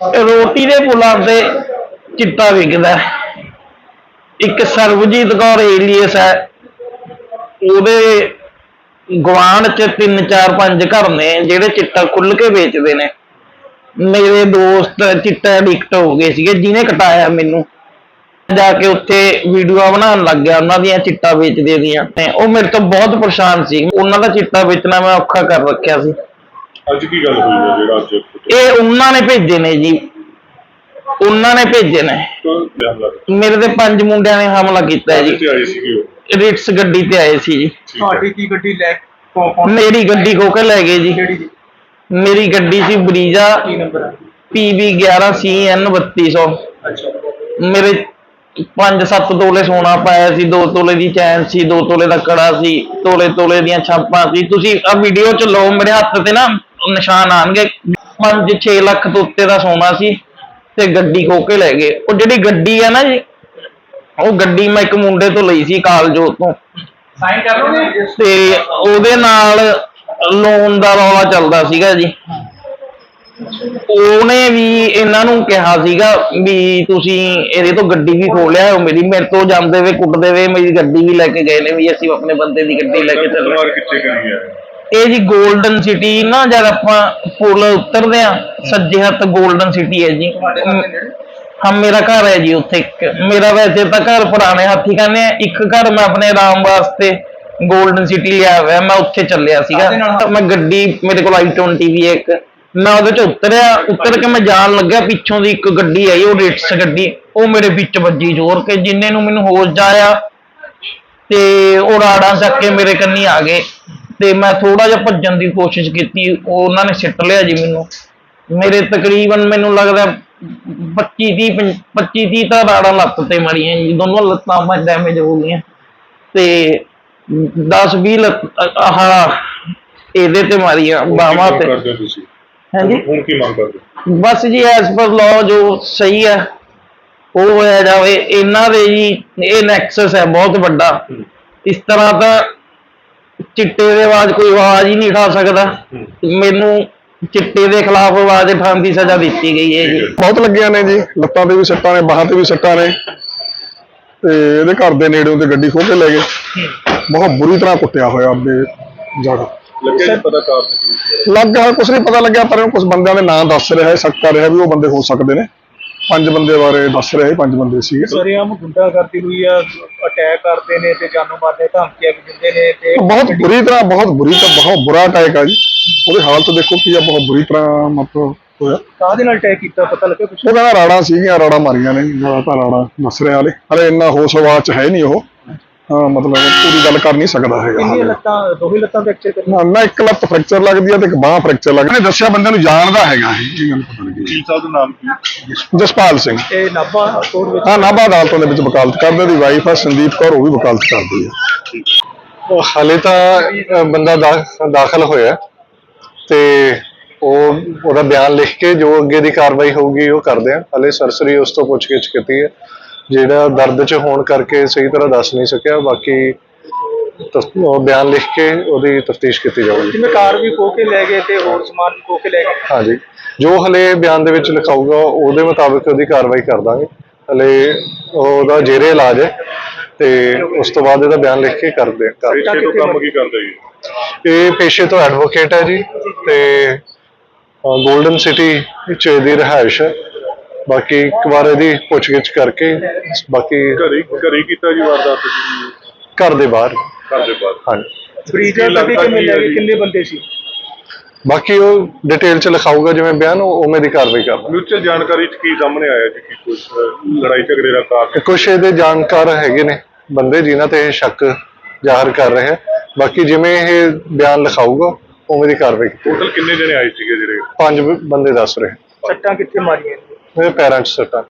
ਰੋਟੀ ਦੇ ਪੁਲਾਂ ਤੇ ਚਿੱਟਾ ਵਿਕਦਾ। ਇੱਕ ਸਰਬਜੀਤ ਕੌਰ ਏਲੀਅਸ ਹੈ। ਉਹਦੇ ਗਵਾਂਢ ਚ ਤਿੰਨ, ਚਾਰ, ਪੰਜ ਘਰ ਨੇ, ਜਿਹੜੇ ਚਿੱਟਾ ਖੁੱਲ ਕੇ ਵੇਚਦੇ ਨੇ। ਮੇਰੇ ਦੋਸਤ ਚਿੱਟਾ ਐਡਿਕਟ ਹੋ ਗਏ ਸੀਗੇ, ਜਿਹਨੇ ਕਟਾਇਆ ਮੈਨੂੰ। ਜਾ ਕੇ ਉੱਥੇ ਵੀਡੀਓ ਬਣਾਉਣ ਲੱਗ ਗਿਆ, ਉਹਨਾਂ ਦੀਆਂ ਚਿੱਟਾ ਵੇਚਦੇ ਦੀਆਂ। ਤੇ ਉਹ ਮੇਰੇ ਤੋਂ ਬਹੁਤ ਪਰੇਸ਼ਾਨ ਸੀ। ਉਹਨਾਂ ਦਾ ਚਿੱਟਾ ਵੇਚਣਾ ਮੈਂ ਔਖਾ ਕਰ ਰੱਖਿਆ ਸੀ। ਅੱਜ ਕੀ ਗੱਲ ਹੋਈ ਹੈ ਜਿਹੜਾ ਅੱਜ ਇਹ ਉਹਨਾਂ ਨੇ ਭੇਜੇ ਨੇ ਜੀ। ਉਹਨਾਂ ਨੇ ਭੇਜੇ ਨੇ। ਮੇਰੇ ਤੇ ਪੰਜ ਮੁੰਡਿਆਂ ਨੇ ਹਮਲਾ ਕੀਤਾ ਹੈ ਜੀ। ਤੇ ਆਏ ਸੀਗੇ ਉਹ? ਰਿਟਸ ਗੱਡੀ ਤੇ ਆਏ ਸੀ ਜੀ। ਠੀਕ ਹੈ। ਤੁਹਾਡੀ ਕੀ ਗੱਡੀ ਲੈ ਕੌਣ ਮੇਰੀ ਗੱਡੀ ਖੋ ਕੇ ਲੈ ਗਏ ਜੀ। ਮੇਰੀ ਗੱਡੀ ਸੀ ਬਰੀਜਾ ਕੀ ਨੰਬਰ ਹੈ PB 11 CN 3200 ਅੱਛਾ। ਮੇਰੇ 5-7 ਤੋਲੇ ਸੋਨਾ ਪਾਇਆ ਸੀ। 2 ਤੋਲੇ ਦੀ ਚੈਨ ਸੀ 2 ਤੋਲੇ ਦਾ ਕੜਾ ਸੀ ਤੋਲੇ ਤੋਲੇ ਦੀਆਂ ਛਾਪਾਂ ਸੀ। ਤੁਸੀਂ ਆ ਵੀਡੀਓ ਚ ਲਓ ਮੇਰੇ ਹੱਥ ਤੇ ਨਾ। ਨਿਸ਼ਾਨ ਆਣਗੇ। 5-6 ਲੱਖ ਤੋਂ ਉੱਤੇ ਦਾ ਸੋਨਾ ਸੀ ਤੇ ਗੱਡੀ ਖੋ ਕੇ ਲੈ ਗਏ। ਉਹ ਜਿਹੜੀ ਗੱਡੀ ਹੈ ਨਾ ਜੀ ਉਹ ਗੱਡੀ ਮੈਂ ਇੱਕ ਮੁੰਡੇ ਤੋਂ ਲਈ ਸੀ ਕਾਲਜੋਤ ਤੋਂ। ਸਾਈਨ ਕਰ ਲਓਗੇ? ਤੇ ਉਹਦੇ ਨਾਲ ਲੋਨ ਦਾ ਰੌਲਾ ਚੱਲਦਾ ਸੀਗਾ ਜੀ। ਉਹਨੇ ਵੀ ਇਹਨਾਂ ਨੂੰ ਕਿਹਾ ਸੀਗਾ ਵੀ ਤੁਸੀਂ ਇਹਦੇ ਤੋਂ ਗੱਡੀ ਵੀ ਖੋਹ ਲਿਆ ਮੇਰੀ ਮੇਰੇ ਤੋਂ ਜਾਂਦੇ ਵੇ ਕੁੱਟਦੇ ਵੇ ਮੇਰੀ ਗੱਡੀ ਵੀ ਲੈ ਕੇ ਗਏ ਨੇ ਵੀ ਅਸੀਂ ਆਪਣੇ ਬੰਦੇ ਦੀ ਗੱਡੀ ਲੈ ਕੇ ਚੱਲੇ। ਮਾਰ ਕਿੱਥੇ ਕਰੀ ਹੈ ਇਹ ਜੀ 골ਡਨ ਸਿਟੀ ਨਾ ਜਦ ਆਪਾਂ ਪੁਲ ਉਤਰਦੇ ਆ ਸੱਜੇ ਹੱਥ 골ਡਨ ਸਿਟੀ ਹੈ ਜੀ। ਹਾਂ ਮੇਰਾ ਘਰ ਹੈ ਜੀ ਉੱਥੇ ਮੇਰਾ ਵੈਸੇ ਤਾਂ ਘਰ ਪੁਰਾਣੇ ਹਾਥੀ ਕਹਿੰਦੇ ਆ। ਇੱਕ ਘਰ ਮੈਂ ਆਪਣੇ ਆਰਾਮ ਵਾਸਤੇ 골ਡਨ ਸਿਟੀ ਲਿਆ ਹੋਇਆ। ਮੈਂ ਉੱਥੇ ਚੱਲਿਆ ਸੀਗਾ। ਮੈਂ ਗੱਡੀ ਮੇਰੇ ਕੋਲ i20 ਵੀ ਹੈ ਇੱਕ। ਮੈਂ ਉਹਦੇ ਚ ਉਤਰਿਆ। ਉਤਰ ਕੇ ਮੈਂ ਜਾਣ ਲੱਗਿਆ। ਪਿੱਛੋਂ ਦੀ ਇੱਕ ਗੱਡੀ ਆਈ ਉਹ ਰੇਟਸ ਗੱਡੀ। ਉਹ ਮੇਰੇ ਵਿੱਚ ਵੱਜੀ ਜ਼ੋਰ ਕੇ ਜਿੰਨੇ ਨੂੰ ਮੈਨੂੰ ਹੋਸ਼ ਜਾਇਆ ਤੇ ਉਹ ਰਾੜਾਂ ਚੱਕ ਕੇ ਮੇਰੇ ਕੰਨੀ ਆ ਗਏ। ਤੇ ਮੈਂ ਥੋੜਾ ਜਿਹਾ ਭੱਜਣ ਦੀ ਕੋਸ਼ਿਸ਼ ਕੀਤੀ ਉਹ ਉਹਨਾਂ ਨੇ ਸਿੱਟ ਲਿਆ ਜੀ ਮੈਨੂੰ। ਮੇਰੇ ਤਕਰੀਬਨ ਮੈਨੂੰ ਲੱਗਦਾ 25 30 25 30 ਤਾਂ ਰਾੜਾਂ ਲੱਤ ਤੇ ਮਾਰੀਆਂ ਜੀ ਦੋਨੋਂ ਲੱਤਾਂ ਮੈਂ ਡੈਮੇਜ ਹੋ ਗਈਆਂ। ਤੇ 10 20 ਲੱਤ ਅ- ਆਹ ਇਹਦੇ ਤੇ ਮਾਰੀਆਂ ਬਾਹਾਂ ਤੇ। ਹਾਂਜੀ? ਹੁਣ ਕੀ ਮੰਗ ਕਰਦੇ? ਬਸ ਜੀ ਐਸ ਪਰ ਲਾਅ ਜੋ ਸਹੀ ਹੈ ਉਹ ਹੋਇਆ ਜਾਵੇ। ਇਹਨਾਂ ਦੇ ਜੀ ਇਹ ਨੈਕਸਸ ਹੈ ਬਹੁਤ ਵੱਡਾ। ਇਸ ਤਰ੍ਹਾਂ ਤਾਂ ਚਿੱਟੇ ਦੇ ਆਵਾਜ਼ ਕੋਈ ਆਵਾਜ਼ ਹੀ ਨਹੀਂ ਉਠਾ ਸਕਦਾ। ਮੈਨੂੰ ਚਿੱਟੇ ਦੇ ਖਿਲਾਫ ਆਵਾਜ਼ ਉਠਾਉਣ ਦੀ ਸਜ਼ਾ ਦਿੱਤੀ ਗਈ ਹੈ ਜੀ। ਬਹੁਤ ਲੱਗੀਆਂ ਨੇ ਜੀ ਲੱਤਾਂ ਤੇ ਵੀ ਸੱਟਾਂ ਨੇ ਬਾਹਾਂ ਤੇ ਵੀ ਸੱਟਾਂ ਨੇ। ਤੇ ਇਹਦੇ ਘਰ ਦੇ ਨੇੜਿਓਂ ਤੇ ਗੱਡੀ ਖੋਹ ਕੇ ਲੈ ਗਏ। ਬਹੁਤ ਬੁਰੀ ਤਰ੍ਹਾਂ ਕੁੱਟਿਆ ਹੋਇਆ ਅੱਬੇ ਜੜ ਲੱਗਿਆ ਪਤਾ ਕਾਰਨ ਕੀ ਸੀ। ਲੱਗਾ ਕੁਛ ਨਹੀਂ ਪਤਾ ਲੱਗਿਆ ਪਰ ਕੁਝ ਬੰਦਿਆਂ ਦੇ ਨਾਂ ਦੱਸ ਰਿਹਾ ਹੈ ਸ਼ੱਕ ਕਰ ਰਿਹਾ ਵੀ ਉਹ ਬੰਦੇ ਹੋ ਸਕਦੇ ਨੇ। ਪੰਜ ਬੰਦੇ ਬਾਰੇ ਦੱਸ ਰਿਹਾ ਪੰਜ ਬੰਦੇ ਸੀਗੇ। ਸਰਿਆਮ ਗੁੰਡਾਗਰਦੀ ਹੋਈ ਆ ਅਟੈਕ ਕਰਦੇ ਨੇ ਤੇ ਜਾਨੋਂ ਮਾਰਦੇ ਧਮਕੀਆਂ ਵੀ ਦਿੰਦੇ ਨੇ ਤੇ ਬਹੁਤ ਬੁਰੀ ਤਰ੍ਹਾਂ ਬਹੁਤ ਬੁਰੀ ਤਰ੍ਹਾਂ ਬਹੁਤ ਬੁਰਾ ਅਟੈਕ ਆ ਜੀ। ਉਹਦੀ ਹਾਲਤ ਦੇਖੋ ਕੀ ਆ ਬਹੁਤ ਬੁਰੀ ਤਰ੍ਹਾਂ ਮਤਲਬ ਹੋਇਆ। ਕਾਹਦੇ ਨਾਲ ਅਟੈਕ ਕੀਤਾ ਪਤਾ ਲੱਗਿਆ ਕੁਛ? ਉਹ ਕਹਿੰਦਾ ਰਾੜਾਂ ਸੀਗੀਆਂ ਰਾੜਾਂ ਮਾਰੀਆਂ ਨੇ ਰਾੜਾਂ ਤਾਂ ਰਾੜਾਂ ਦੱਸ ਰਿਹਾ ਹਲੇ ਇੰਨਾ ਹੋਸ਼ ਹਵਾਸ ਚ ਹੈ ਨਹੀਂ ਉਹ। ਮਤਲਬ ਪੂਰੀ ਗੱਲ ਕਰ ਨਹੀਂ ਸਕਦਾ ਹੈਗਾ ਕਿੰਨੀਆਂ। ਲੱਤਾਂ ਦੋਹੇ ਲੱਤਾਂ ਫ੍ਰੈਕਚਰ ਕਰੀਆਂ ਨਾ ਨਾ ਇੱਕ ਲੱਤ ਫ੍ਰੈਕਚਰ ਲੱਗਦੀ ਆ ਤੇ ਇੱਕ ਬਾਹ ਫ੍ਰੈਕਚਰ ਲੱਗਦੀ ਨੇ ਦੱਸਿਆ ਬੰਦੇ ਨੂੰ ਜਾਣਦਾ ਹੈਗਾ ਇਹ ਇਹ ਗੱਲ ਪਤਾ ਲੱਗੀ ਵਕੀਲ ਸਾਹਿਬ ਦਾ ਨਾਮ ਕੀ? ਜਸਪਾਲ ਸਿੰਘ। ਇਹ ਨਾਭਾ ਕੋਰਟ ਵਿੱਚ ਹਾਂ ਨਾਭਾ ਅਦਾਲਤਾਂ ਦੇ ਵਿੱਚ ਵਕਾਲਤ ਕਰਦੇ ਦੀ ਵਾਈਫ ਆ ਸੰਦੀਪ ਕੌਰ ਉਹ ਵੀ ਵਕਾਲਤ ਕਰਦੀ ਆ। ਹਾਲੇ ਤਾਂ ਬੰਦਾ ਦਾਖਲ ਹੋਇਆ। ਤੇ ਉਹ ਉਹਦਾ ਬਿਆਨ ਲਿਖ ਕੇ ਜੋ ਅੱਗੇ ਦੀ ਕਾਰਵਾਈ ਹੋਊਗੀ ਉਹ ਕਰਦੇ ਆ। ਹਲੇ ਸਰਸਰੀ ਉਸ ਤੋਂ ਪੁੱਛਗਿੱਛ ਕੀਤੀ ਹੈ ਜਿਹੜਾ ਦਰਦ ਚ ਹੋਣ ਕਰਕੇ ਸਹੀ ਤਰ੍ਹਾਂ ਦੱਸ ਨਹੀਂ ਸਕਿਆ ਬਾਕੀ ਬਿਆਨ ਲਿਖ ਕੇ ਉਹਦੀ ਤਫਤੀਸ਼ ਕੀਤੀ ਜਾਊਗੀ। ਜਿਵੇਂ ਕਾਰ ਵੀ ਖੋ ਕੇ ਲੈ ਗਏ ਤੇ ਹੋਰ ਸਮਾਨ ਵੀ ਖੋ ਕੇ ਲੈ ਗਏ। ਹਾਂਜੀ। ਜੋ ਹਲੇ ਬਿਆਨ ਦੇ ਵਿੱਚ ਲਿਖਾਊਗਾ ਉਹਦੇ ਮੁਤਾਬਕ ਉਹਦੀ ਕਾਰਵਾਈ ਕਰ ਦਾਂਗੇ। ਹਲੇ ਉਹਦਾ ਜੇਰੇ ਇਲਾਜ ਹੈ ਤੇ ਉਸ ਤੋਂ ਬਾਅਦ ਇਹਦਾ ਬਿਆਨ ਲਿਖ ਕੇ ਕਰਦੇ ਆ ਕਾਰਵਾਈ। ਪੇਸ਼ੇ ਤੋਂ ਕੰਮ ਕੀ ਕਰਦੇ ਜੀ? ਇਹ ਪੇਸ਼ੇ ਤੋਂ ਐਡਵੋਕੇਟ ਹੈ ਜੀ ਤੇ 골ਡਨ ਸਿਟੀ ਵਿੱਚ ਇਹਦੀ ਰਿਹਾਇਸ਼ ਹੈ। ਬਾਕੀ ਇੱਕ ਵਾਰ ਇਹਦੀ ਪੁੱਛਗਿੱਛ ਕਰਕੇ ਬਾਕੀ ਘਰੇ ਘਰੇ ਕੀਤਾ ਜੀ ਵਾਰਦਾਤ ਜੀ? ਘਰ ਦੇ ਬਾਹਰ। ਘਰ ਦੇ ਬਾਹਰ। ਹਾਂਜੀ। ਬਰੀਜਾ ਤੱਕ ਕਿੰਨੇ ਲੈ ਗਏ? ਕਿੰਨੇ ਬੰਦੇ ਸੀ? ਬਾਕੀ ਉਹ ਡਿਟੇਲ ਚ ਲਿਖਾਊਗਾ ਜਿਵੇਂ ਬਿਆਨ ਉਹ ਉਵੇਂ ਦੀ ਕਾਰਵਾਈ ਕਰਦਾ ਮਿਊਚੁਅਲ ਜਾਣਕਾਰੀ ਚ ਕੀ ਸਾਹਮਣੇ ਆਇਆ ਜੀ ਕਿ ਕੁਝ ਲੜਾਈ ਝਗੜੇ ਦਾ ਕਾਰਨ? ਕੁਝ ਇਹਦੇ ਜਾਣਕਾਰ ਹੈਗੇ ਨੇ ਬੰਦੇ ਜਿਨ੍ਹਾਂ ਤੇ ਇਹ ਸ਼ੱਕ ਜ਼ਾਹਰ ਕਰ ਰਹੇ ਹੈ ਬਾਕੀ ਜਿਵੇਂ ਇਹ ਬਿਆਨ ਲਿਖਾਊਗਾ ਉਵੇਂ ਦੀ ਕਾਰਵਾਈ ਕੀਤੀ ਟੋਟਲ ਕਿੰਨੇ ਜਣੇ ਆਏ ਸੀਗੇ ਜਿਹੜੇ? ਪੰਜ ਬੰਦੇ ਦੱਸ ਰਹੇ। ਸੱਟਾਂ ਕਿੱਥੇ ਮਾਰੀਆਂ? ਮੇਰੇ ਪੈਰਾਂ 'ਚ ਸੱਟਾਂ